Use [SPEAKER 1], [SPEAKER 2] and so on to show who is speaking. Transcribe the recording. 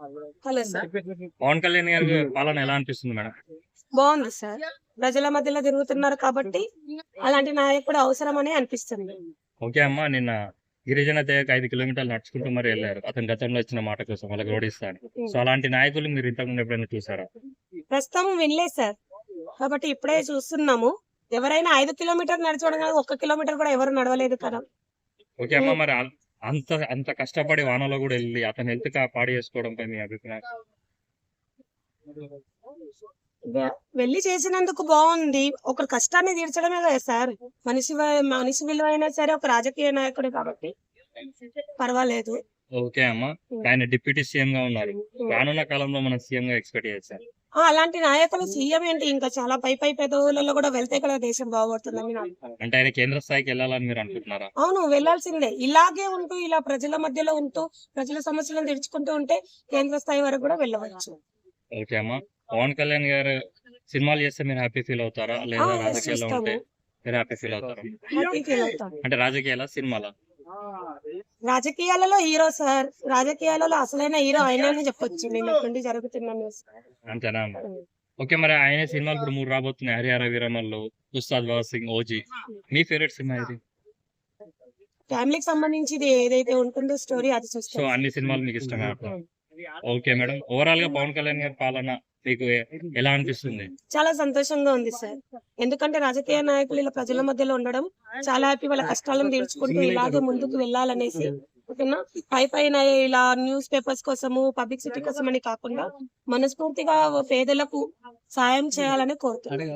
[SPEAKER 1] Hello sir.
[SPEAKER 2] Pawan Kalyan గారి పాలన ఎలా అనిపిస్తుంది మేడం?
[SPEAKER 1] బాగుంది సార్. ప్రజల మధ్యలో తిరుగుతున్నారు కాబట్టి అలాంటి నాయకుడు అవసరమని అనిపిస్తుంది.
[SPEAKER 2] ఓకే అమ్మా నిన్న గిరిజన తెగకు ఐదు కిలోమీటర్లు నడుచుకుంటూ మరి వెళ్ళారు. అతను గతంలో ఇచ్చిన మాట కోసం వాళ్ళకి రోడిస్తాను సో అలాంటి నాయకులు మీరు ఇంతకుముందు ఎప్పుడైనా చూసారా?
[SPEAKER 1] ప్రస్తుతం వినలేదు సార్. కాబట్టి ఇప్పుడే చూస్తున్నాము. ఎవరైనా ఐదు కిలోమీటర్ నడచడం కాదు ఒక్క కిలోమీటర్ కూడా ఎవరు నడవలేదు కదా.
[SPEAKER 2] ఓకే అమ్మా మరి అంత అంత కష్టపడి వానలో కూడా వెళ్ళి అతను హెల్త్ పాడు చేసుకోవడంపై మీ అభిప్రాయం.
[SPEAKER 1] వెళ్ళి చేసినందుకు బాగుంది. ఒకరి కష్టాన్ని తీర్చడమే కదా సార్. మనిషి మనిషి విలువ అయినా సరే ఒక రాజకీయ నాయకుడు కాబట్టి పర్వాలేదు.
[SPEAKER 2] ఓకే అమ్మా. ఆయన డిప్యూటీ సీఎం గా ఉన్నారు రానున్న కాలంలో మనం సీఎం గా ఎక్స్పెక్ట్
[SPEAKER 1] ఆ, అలాంటి నాయకులు సీఎం ఏంటి? ఇంకా చాలా పై పై పెదవులలో కూడా వెళ్తే కదా దేశం బాగుపడుతుందని.
[SPEAKER 2] అంటే ఆయన కేంద్ర స్థాయికి వెళ్ళాలని మీరు అనుకుంటున్నారా?
[SPEAKER 1] అవును వెళ్ళాల్సిందే. ఇలాగే ఉంటూ ఇలా ప్రజల మధ్యలో ఉంటూ ప్రజల సమస్యలను తెరుచుకుంటూ ఉంటే కేంద్ర స్థాయి వరకు కూడా వెళ్ళవచ్చు.
[SPEAKER 2] ఓకే అమ్మా. పవన్ కళ్యాణ్ గారు సినిమాలు చేస్తే మీరు హ్యాపీ ఫీల్ అవుతారా? లేదా రాజకీయాల్లో ఉంటే. మీరు హ్యాపీ ఫీల్ అవుతారా? అంటే రాజకీయాల సినిమాల?
[SPEAKER 1] రాజకీయాలలో హీరో సార్. రాజకీయాలలో అసలైన హీరో ఆయననే చెప్పొచ్చు. నేను నుండి జరుగుతున్న
[SPEAKER 2] అంతేనా? ఓకే మరి ఆయన సినిమాలు ఇప్పుడు మూడు రాబోతున్నాయి. హరిహర వీరమల్లు ఉస్తాద్ భగత్ సింగ్ ఓజీ. మీ ఫేవరెట్ సినిమా ఇది
[SPEAKER 1] ఫ్యామిలీకి సంబంధించి ఏదైతే ఉంటుందో స్టోరీ అది
[SPEAKER 2] సో
[SPEAKER 1] చూస్తాం
[SPEAKER 2] అన్ని సినిమాలు మీకు అంటారు. Okay madam. ఓవరాల్గా పవన్ కళ్యాణ్ గారి పాలన మీకు ఎలా అనిపిస్తుంది?
[SPEAKER 1] చాలా సంతోషంగా ఉంది సార్. ఎందుకంటే రాజకీయ నాయకులు ఇలా ప్రజల మధ్యలో ఉండడం చాలా హ్యాపీ వాళ్ళ కష్టాలను తీర్చుకుంటూ ఇలాగే ముందుకు వెళ్ళాలనేసి ఓకేనా? పై పైన ఇలా న్యూస్ పేపర్స్ కోసము పబ్లిసిటీ కోసం అని కాకుండా మనస్ఫూర్తిగా పేదలకు సాయం చేయాలని కోరుతున్నాను